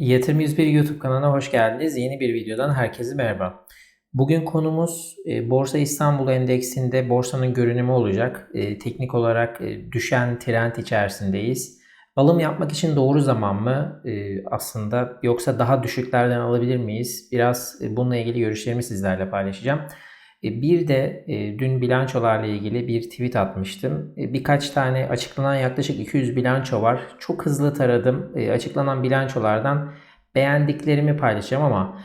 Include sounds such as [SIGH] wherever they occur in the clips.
Yatırım 101 YouTube kanalına hoş geldiniz. Yeni bir videodan herkese merhaba. Bugün konumuz e, Borsa İstanbul Endeksinde borsanın görünümü olacak. E, teknik olarak e, düşen trend içerisindeyiz. Alım yapmak için doğru zaman mı aslında yoksa daha düşüklerden alabilir miyiz? Biraz bununla ilgili görüşlerimi sizlerle paylaşacağım. E, bir de e, dün bilançolarla ilgili bir tweet atmıştım. E, birkaç tane açıklanan yaklaşık 200 bilanço var. Çok hızlı taradım. Açıklanan bilançolardan beğendiklerimi paylaşacağım ama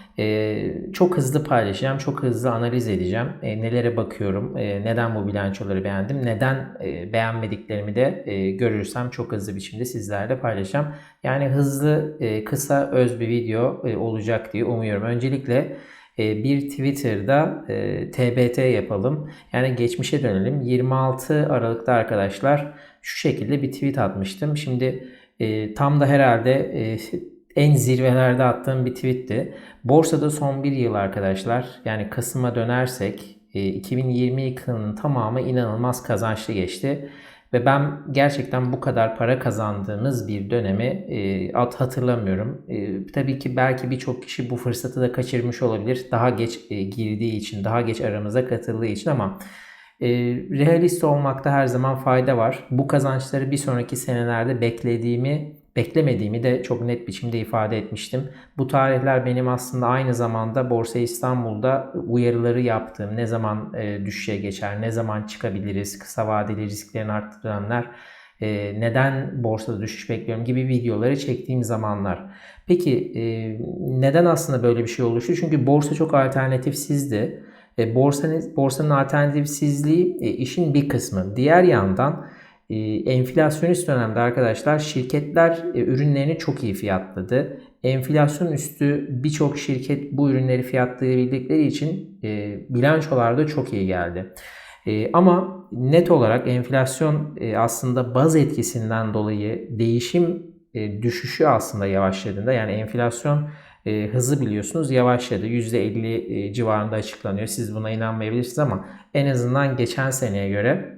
çok hızlı paylaşacağım, çok hızlı analiz edeceğim. Nelere bakıyorum, neden bu bilançoları beğendim, neden beğenmediklerimi de görürsem çok hızlı biçimde sizlerle paylaşacağım. Yani hızlı, kısa, öz bir video olacak diye umuyorum. Öncelikle bir Twitter'da e, TBT yapalım. Yani geçmişe dönelim. 26 Aralık'ta arkadaşlar şu şekilde bir tweet atmıştım. Şimdi e, tam da herhalde e, en zirvelerde attığım bir tweetti. Borsada son bir yıl arkadaşlar yani Kasım'a dönersek 2020 yılının tamamı inanılmaz kazançlı geçti. Ve ben gerçekten bu kadar para kazandığımız bir dönemi e, hatırlamıyorum. E, tabii ki belki birçok kişi bu fırsatı da kaçırmış olabilir. Daha geç e, girdiği için, daha geç aramıza katıldığı için ama e, realist olmakta her zaman fayda var. Bu kazançları bir sonraki senelerde beklediğimi beklemediğimi de çok net biçimde ifade etmiştim. Bu tarihler benim aslında aynı zamanda Borsa İstanbul'da uyarıları yaptığım, ne zaman e, düşüşe geçer, ne zaman çıkabiliriz, kısa vadeli risklerini arttıranlar, e, neden borsada düşüş bekliyorum gibi videoları çektiğim zamanlar. Peki e, neden aslında böyle bir şey oluştu? Çünkü borsa çok alternatifsizdi. E, borsanın, borsanın alternatifsizliği e, işin bir kısmı. Diğer yandan e, enflasyonist dönemde arkadaşlar şirketler e, ürünlerini çok iyi fiyatladı. Enflasyon üstü birçok şirket bu ürünleri fiyatlayabildikleri için e, bilançolarda çok iyi geldi. E, ama net olarak enflasyon e, aslında baz etkisinden dolayı değişim düşüşü aslında yavaşladığında yani enflasyon hızı biliyorsunuz yavaşladı. %50 e, civarında açıklanıyor. Siz buna inanmayabilirsiniz ama en azından geçen seneye göre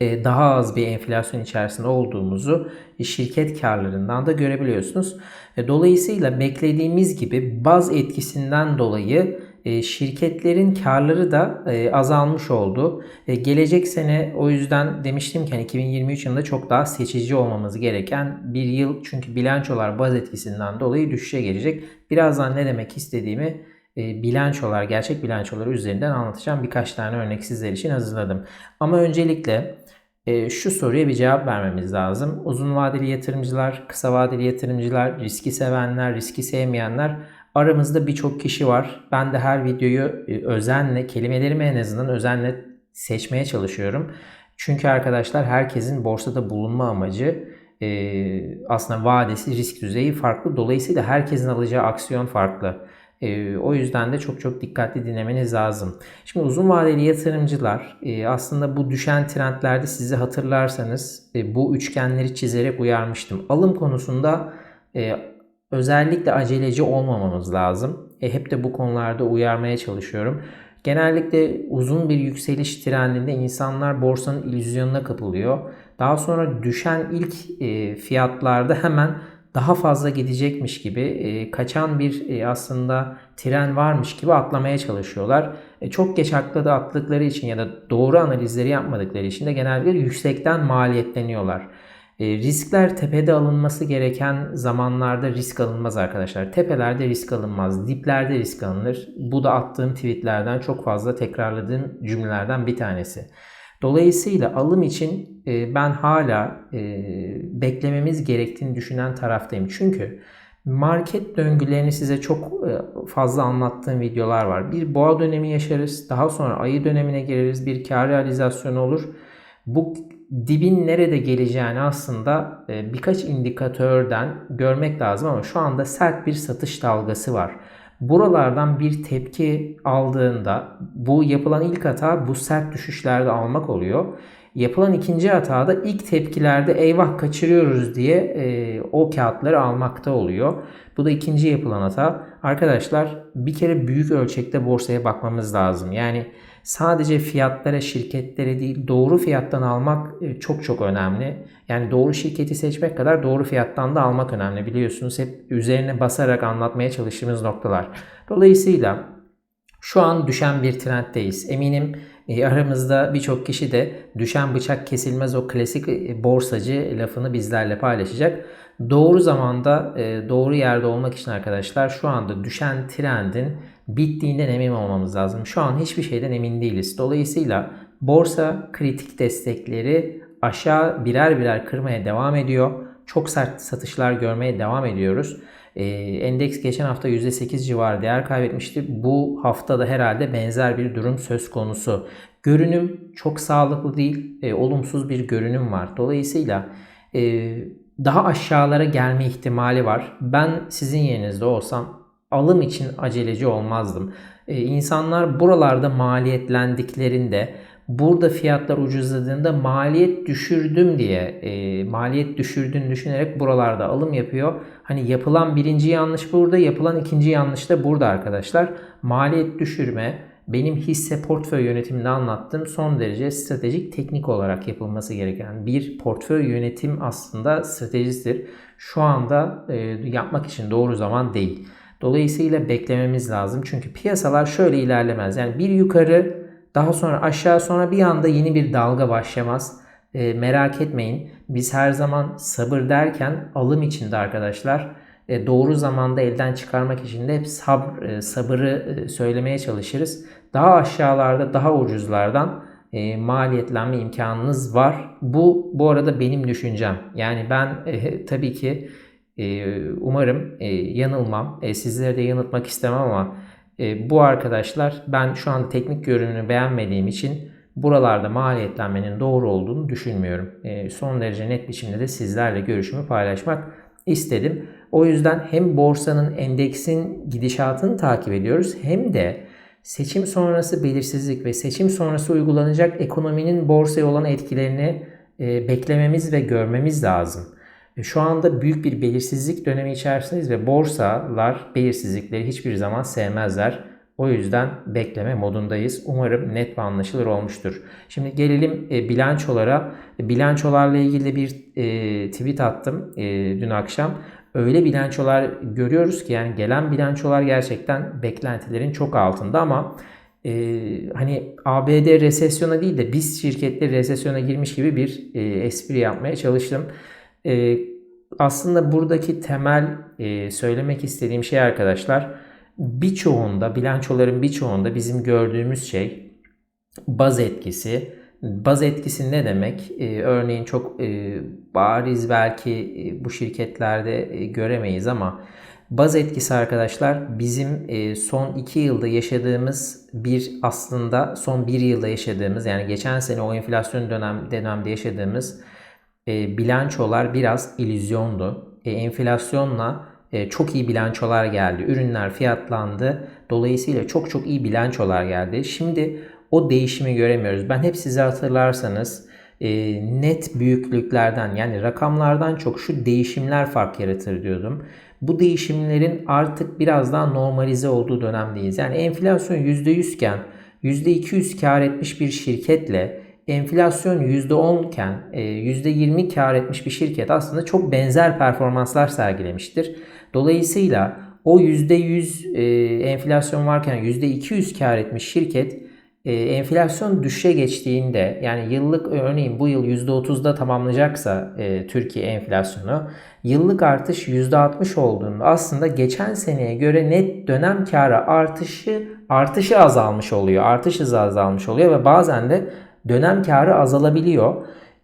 daha az bir enflasyon içerisinde olduğumuzu şirket karlarından da görebiliyorsunuz. E, dolayısıyla beklediğimiz gibi baz etkisinden dolayı e, şirketlerin karları da azalmış oldu. Gelecek sene o yüzden demiştim ki 2023 hani yılında çok daha seçici olmamız gereken bir yıl. Çünkü bilançolar baz etkisinden dolayı düşüşe gelecek. Birazdan ne demek istediğimi e, bilançolar, gerçek bilançoları üzerinden anlatacağım. Birkaç tane örnek sizler için hazırladım. Ama öncelikle e, şu soruya bir cevap vermemiz lazım. Uzun vadeli yatırımcılar, kısa vadeli yatırımcılar, riski sevenler, riski sevmeyenler aramızda birçok kişi var. Ben de her videoyu e, özenle, kelimelerimi en azından özenle seçmeye çalışıyorum. Çünkü arkadaşlar herkesin borsada bulunma amacı e, aslında vadesi, risk düzeyi farklı. Dolayısıyla herkesin alacağı aksiyon farklı. E, o yüzden de çok çok dikkatli dinlemeniz lazım. Şimdi uzun vadeli yatırımcılar e, aslında bu düşen trendlerde sizi hatırlarsanız e, bu üçgenleri çizerek uyarmıştım. Alım konusunda e, özellikle aceleci olmamamız lazım. E, hep de bu konularda uyarmaya çalışıyorum. Genellikle uzun bir yükseliş trendinde insanlar borsanın illüzyonuna kapılıyor. Daha sonra düşen ilk e, fiyatlarda hemen daha fazla gidecekmiş gibi e, kaçan bir e, aslında tren varmış gibi atlamaya çalışıyorlar. E, çok geç atladı attıkları için ya da doğru analizleri yapmadıkları için de genellikle yüksekten maliyetleniyorlar. E, riskler tepede alınması gereken zamanlarda risk alınmaz arkadaşlar. Tepelerde risk alınmaz, diplerde risk alınır. Bu da attığım tweetlerden çok fazla tekrarladığım cümlelerden bir tanesi. Dolayısıyla alım için e, ben hala e, beklememiz gerektiğini düşünen taraftayım. Çünkü market döngülerini size çok e, fazla anlattığım videolar var. Bir boğa dönemi yaşarız. Daha sonra ayı dönemine gireriz. Bir kar realizasyonu olur. Bu dibin nerede geleceğini aslında birkaç indikatörden görmek lazım ama şu anda sert bir satış dalgası var. Buralardan bir tepki aldığında bu yapılan ilk hata bu sert düşüşlerde almak oluyor. Yapılan ikinci hata da ilk tepkilerde eyvah kaçırıyoruz diye e, o kağıtları almakta oluyor. Bu da ikinci yapılan hata. Arkadaşlar bir kere büyük ölçekte borsaya bakmamız lazım. Yani sadece fiyatlara, şirketlere değil doğru fiyattan almak e, çok çok önemli. Yani doğru şirketi seçmek kadar doğru fiyattan da almak önemli. Biliyorsunuz hep üzerine basarak anlatmaya çalıştığımız noktalar. Dolayısıyla şu an düşen bir trenddeyiz. Eminim e, aramızda birçok kişi de düşen bıçak kesilmez o klasik e, borsacı lafını bizlerle paylaşacak. Doğru zamanda e, doğru yerde olmak için arkadaşlar şu anda düşen trendin bittiğinden emin olmamız lazım. Şu an hiçbir şeyden emin değiliz. Dolayısıyla borsa kritik destekleri aşağı birer birer kırmaya devam ediyor. Çok sert satışlar görmeye devam ediyoruz. Endeks geçen hafta %8 civarı değer kaybetmişti. Bu hafta da herhalde benzer bir durum söz konusu. Görünüm çok sağlıklı değil. E, olumsuz bir görünüm var. Dolayısıyla e, daha aşağılara gelme ihtimali var. Ben sizin yerinizde olsam alım için aceleci olmazdım. E, insanlar buralarda maliyetlendiklerinde burada fiyatlar ucuzladığında maliyet düşürdüm diye e, maliyet düşürdüğünü düşünerek buralarda alım yapıyor. Hani yapılan birinci yanlış burada yapılan ikinci yanlış da burada arkadaşlar. Maliyet düşürme benim hisse portföy yönetiminde anlattığım son derece stratejik teknik olarak yapılması gereken bir portföy yönetim aslında stratejisidir. Şu anda e, yapmak için doğru zaman değil. Dolayısıyla beklememiz lazım. Çünkü piyasalar şöyle ilerlemez. Yani bir yukarı daha sonra aşağı sonra bir anda yeni bir dalga başlamaz. E, merak etmeyin. Biz her zaman sabır derken alım içinde arkadaşlar e, doğru zamanda elden çıkarmak için de hep sabr, e, sabırı e, söylemeye çalışırız. Daha aşağılarda daha ucuzlardan e, maliyetlenme imkanınız var. Bu bu arada benim düşüncem. Yani ben e, [LAUGHS] tabii ki e, umarım e, yanılmam. E, sizlere de yanıltmak istemem ama e, bu arkadaşlar ben şu an teknik görünümünü beğenmediğim için buralarda maliyetlenmenin doğru olduğunu düşünmüyorum. E, son derece net biçimde de sizlerle görüşümü paylaşmak istedim. O yüzden hem borsanın endeksin gidişatını takip ediyoruz hem de seçim sonrası belirsizlik ve seçim sonrası uygulanacak ekonominin borsaya olan etkilerini e, beklememiz ve görmemiz lazım. E, şu anda büyük bir belirsizlik dönemi içerisindeyiz ve borsalar belirsizlikleri hiçbir zaman sevmezler. O yüzden bekleme modundayız. Umarım net ve anlaşılır olmuştur. Şimdi gelelim e, bilançolara. Bilançolarla ilgili bir e, tweet attım e, dün akşam. Öyle bilançolar görüyoruz ki yani gelen bilançolar gerçekten beklentilerin çok altında ama e, hani ABD resesyona değil de biz şirketleri resesyona girmiş gibi bir e, espri yapmaya çalıştım. E, aslında buradaki temel e, söylemek istediğim şey arkadaşlar birçoğunda bilançoların birçoğunda bizim gördüğümüz şey baz etkisi. Baz etkisi ne demek? Ee, örneğin çok e, bariz belki e, bu şirketlerde e, göremeyiz ama baz etkisi arkadaşlar bizim e, son 2 yılda yaşadığımız bir aslında son 1 yılda yaşadığımız yani geçen sene o enflasyon dönem dönemde yaşadığımız e, bilançolar biraz illüzyondu. E, enflasyonla e, çok iyi bilançolar geldi. Ürünler fiyatlandı. Dolayısıyla çok çok iyi bilançolar geldi. Şimdi o değişimi göremiyoruz. Ben hep size hatırlarsanız net büyüklüklerden yani rakamlardan çok şu değişimler fark yaratır diyordum. Bu değişimlerin artık biraz daha normalize olduğu dönemdeyiz. Yani enflasyon %100 iken %200 kar etmiş bir şirketle enflasyon %10 iken %20 kar etmiş bir şirket aslında çok benzer performanslar sergilemiştir. Dolayısıyla o %100 e, enflasyon varken %200 kar etmiş şirket e, enflasyon düşe geçtiğinde yani yıllık örneğin bu yıl %30'da tamamlayacaksa e, Türkiye enflasyonu yıllık artış %60 olduğunda aslında geçen seneye göre net dönem karı artışı artışı azalmış oluyor. Artış hızı azalmış oluyor ve bazen de dönem karı azalabiliyor.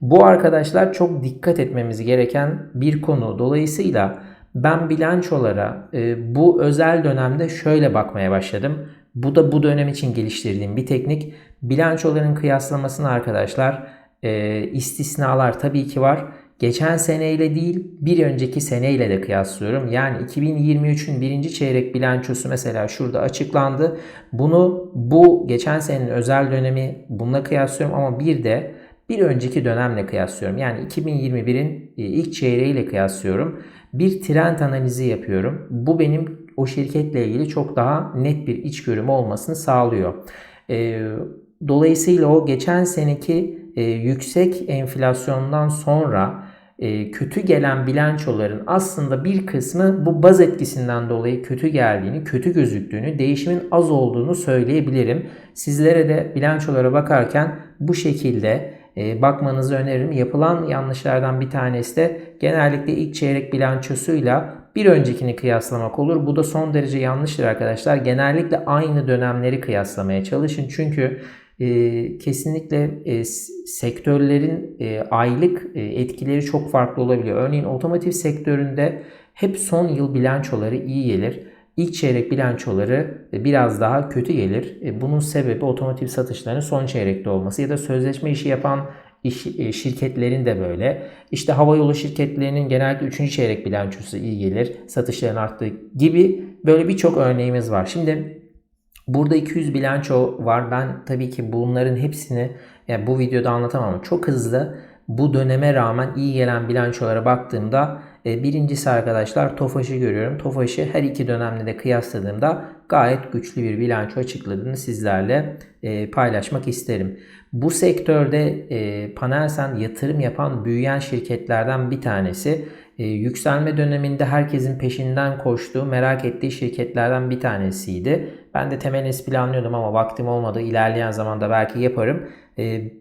Bu arkadaşlar çok dikkat etmemiz gereken bir konu. Dolayısıyla ben bilançolara e, bu özel dönemde şöyle bakmaya başladım. Bu da bu dönem için geliştirdiğim bir teknik. Bilançoların kıyaslamasını arkadaşlar e, istisnalar tabii ki var. Geçen seneyle değil bir önceki seneyle de kıyaslıyorum. Yani 2023'ün birinci çeyrek bilançosu mesela şurada açıklandı. Bunu bu geçen senenin özel dönemi bununla kıyaslıyorum ama bir de bir önceki dönemle kıyaslıyorum. Yani 2021'in e, ilk çeyreğiyle kıyaslıyorum. Bir trend analizi yapıyorum. Bu benim o şirketle ilgili çok daha net bir içgörüm olmasını sağlıyor. E, dolayısıyla o geçen seneki e, yüksek enflasyondan sonra kötü gelen bilançoların aslında bir kısmı bu baz etkisinden dolayı kötü geldiğini, kötü gözüktüğünü, değişimin az olduğunu söyleyebilirim. Sizlere de bilançolara bakarken bu şekilde e, bakmanızı öneririm. Yapılan yanlışlardan bir tanesi de genellikle ilk çeyrek bilançosuyla bir öncekini kıyaslamak olur. Bu da son derece yanlıştır arkadaşlar. Genellikle aynı dönemleri kıyaslamaya çalışın. Çünkü e, kesinlikle e, sektörlerin e, aylık e, etkileri çok farklı olabiliyor. Örneğin otomotiv sektöründe hep son yıl bilançoları iyi gelir. İlk çeyrek bilançoları e, biraz daha kötü gelir. E, bunun sebebi otomotiv satışlarının son çeyrekte olması ya da sözleşme işi yapan iş, e, şirketlerin de böyle. İşte havayolu şirketlerinin genellikle 3. çeyrek bilançosu iyi gelir. Satışların arttığı gibi böyle birçok örneğimiz var. Şimdi burada 200 bilanço var. Ben tabii ki bunların hepsini yani bu videoda anlatamam. Çok hızlı bu döneme rağmen iyi gelen bilançolara baktığımda e, birincisi arkadaşlar TOFAŞ'ı görüyorum. TOFAŞ'ı her iki dönemde de kıyasladığımda gayet güçlü bir bilanço açıkladığını sizlerle e, paylaşmak isterim. Bu sektörde e, Panelsen yatırım yapan büyüyen şirketlerden bir tanesi. Yükselme döneminde herkesin peşinden koştuğu, merak ettiği şirketlerden bir tanesiydi. Ben de temelis planlıyordum ama vaktim olmadı. İlerleyen zamanda belki yaparım.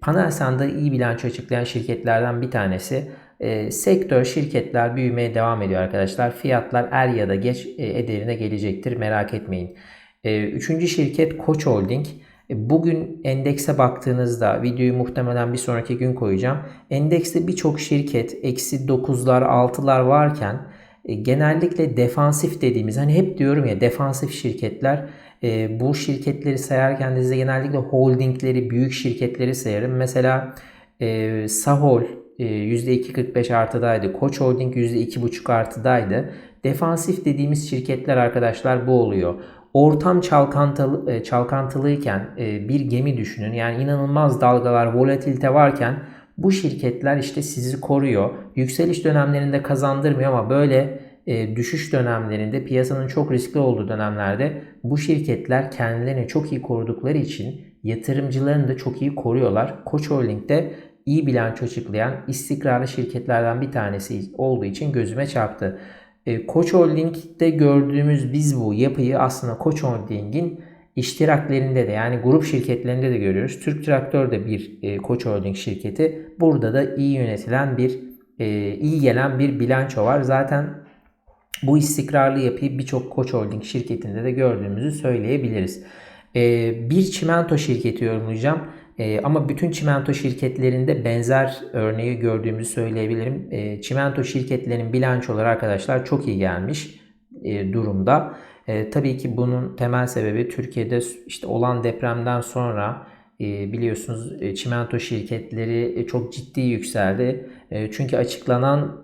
Panelsen'de iyi bilanço açıklayan şirketlerden bir tanesi. E, sektör, şirketler büyümeye devam ediyor arkadaşlar. Fiyatlar er ya da geç e, ederine gelecektir merak etmeyin. E, üçüncü şirket Koç Holding. E, bugün endekse baktığınızda videoyu muhtemelen bir sonraki gün koyacağım. Endekste birçok şirket eksi 9'lar 6'lar varken e, genellikle defansif dediğimiz hani hep diyorum ya defansif şirketler e, bu şirketleri sayarken de size genellikle holdingleri büyük şirketleri sayarım. Mesela e, Sahol %2.45 artıdaydı. Koç Holding %2.5 artıdaydı. Defansif dediğimiz şirketler arkadaşlar bu oluyor. Ortam çalkantılı, e, çalkantılıyken e, bir gemi düşünün. Yani inanılmaz dalgalar, volatilite varken bu şirketler işte sizi koruyor. Yükseliş dönemlerinde kazandırmıyor ama böyle e, düşüş dönemlerinde piyasanın çok riskli olduğu dönemlerde bu şirketler kendilerini çok iyi korudukları için yatırımcılarını da çok iyi koruyorlar. Koç Holding'de iyi bilanço açıklayan istikrarlı şirketlerden bir tanesi olduğu için gözüme çarptı. E, Koç Holding'de gördüğümüz biz bu yapıyı aslında Koç Holding'in iştiraklerinde de yani grup şirketlerinde de görüyoruz. Türk Traktör de bir e, Koç Holding şirketi. Burada da iyi yönetilen bir e, iyi gelen bir bilanço var. Zaten bu istikrarlı yapıyı birçok Koç Holding şirketinde de gördüğümüzü söyleyebiliriz. E, bir çimento şirketi yorumlayacağım. E, ama bütün çimento şirketlerinde benzer örneği gördüğümüzü söyleyebilirim. E, çimento şirketlerinin bilançoları arkadaşlar çok iyi gelmiş e, durumda. E, tabii ki bunun temel sebebi Türkiye'de işte olan depremden sonra biliyorsunuz e, çimento şirketleri e, çok ciddi yükseldi. E, çünkü açıklanan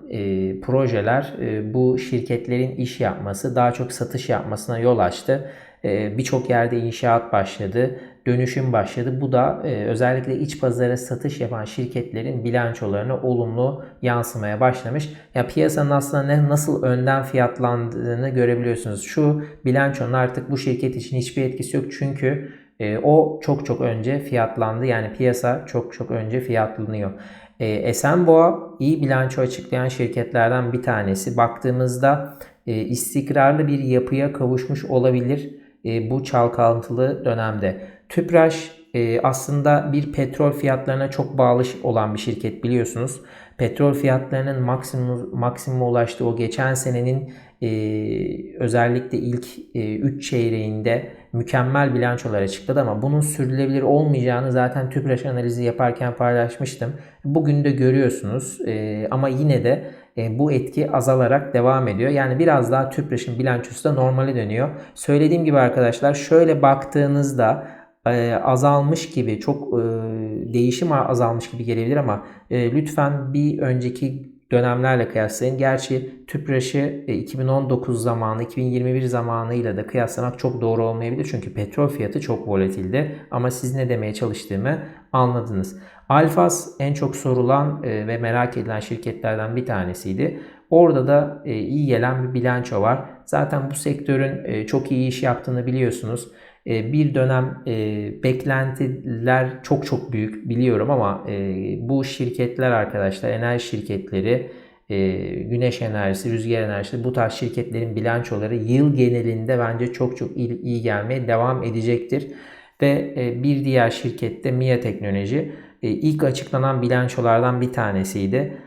projeler bu şirketlerin iş yapması, daha çok satış yapmasına yol açtı. Birçok yerde inşaat başladı dönüşüm başladı. Bu da özellikle iç pazara satış yapan şirketlerin bilançolarına olumlu yansımaya başlamış. Ya piyasanın aslında ne nasıl önden fiyatlandığını görebiliyorsunuz. Şu bilançonun artık bu şirket için hiçbir etkisi yok çünkü e, o çok çok önce fiyatlandı. Yani piyasa çok çok önce fiyatlanıyor. E, Esenboğa iyi bilanço açıklayan şirketlerden bir tanesi. Baktığımızda e, istikrarlı bir yapıya kavuşmuş olabilir e, bu çalkantılı dönemde. Tüpraş e, aslında bir petrol fiyatlarına çok bağlı olan bir şirket biliyorsunuz. Petrol fiyatlarının maksimum maksimuma ulaştığı o geçen senenin e, özellikle ilk 3 e, çeyreğinde mükemmel bilançolar açıkladı ama bunun sürdürülebilir olmayacağını zaten Tüpraş analizi yaparken paylaşmıştım. Bugün de görüyorsunuz e, ama yine de e, bu etki azalarak devam ediyor. Yani biraz daha Tüpraş'ın bilançosu da normale dönüyor. Söylediğim gibi arkadaşlar şöyle baktığınızda e, azalmış gibi çok e, değişim azalmış gibi gelebilir ama e, lütfen bir önceki dönemlerle kıyaslayın. Gerçi TÜPRAŞ'ı e, 2019 zamanı, 2021 zamanıyla da kıyaslamak çok doğru olmayabilir. Çünkü petrol fiyatı çok volatildi. Ama siz ne demeye çalıştığımı anladınız. Alfas en çok sorulan e, ve merak edilen şirketlerden bir tanesiydi. Orada da e, iyi gelen bir bilanço var. Zaten bu sektörün e, çok iyi iş yaptığını biliyorsunuz. E, bir dönem e, beklentiler çok çok büyük biliyorum ama e, bu şirketler arkadaşlar enerji şirketleri e, güneş enerjisi, rüzgar enerjisi bu tarz şirketlerin bilançoları yıl genelinde bence çok çok iyi, gelmeye devam edecektir. Ve bir diğer şirkette MIA Teknoloji ilk açıklanan bilançolardan bir tanesiydi.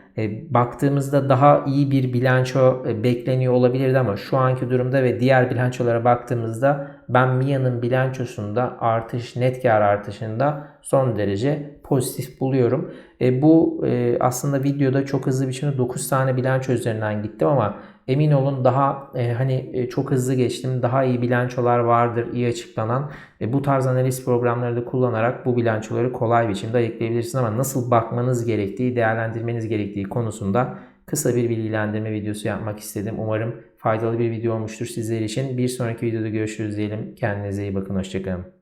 Baktığımızda daha iyi bir bilanço bekleniyor olabilirdi ama şu anki durumda ve diğer bilançolara baktığımızda ben MIA'nın bilançosunda artış, net kar artışında son derece pozitif buluyorum. E, bu e, aslında videoda çok hızlı biçimde 9 tane bilanço üzerinden gittim ama emin olun daha e, hani e, çok hızlı geçtim. Daha iyi bilançolar vardır, iyi açıklanan. E, bu tarz analiz programları da kullanarak bu bilançoları kolay biçimde ayıklayabilirsiniz ama nasıl bakmanız gerektiği, değerlendirmeniz gerektiği konusunda kısa bir bilgilendirme videosu yapmak istedim. Umarım faydalı bir video olmuştur sizler için. Bir sonraki videoda görüşürüz diyelim. Kendinize iyi bakın. Hoşçakalın.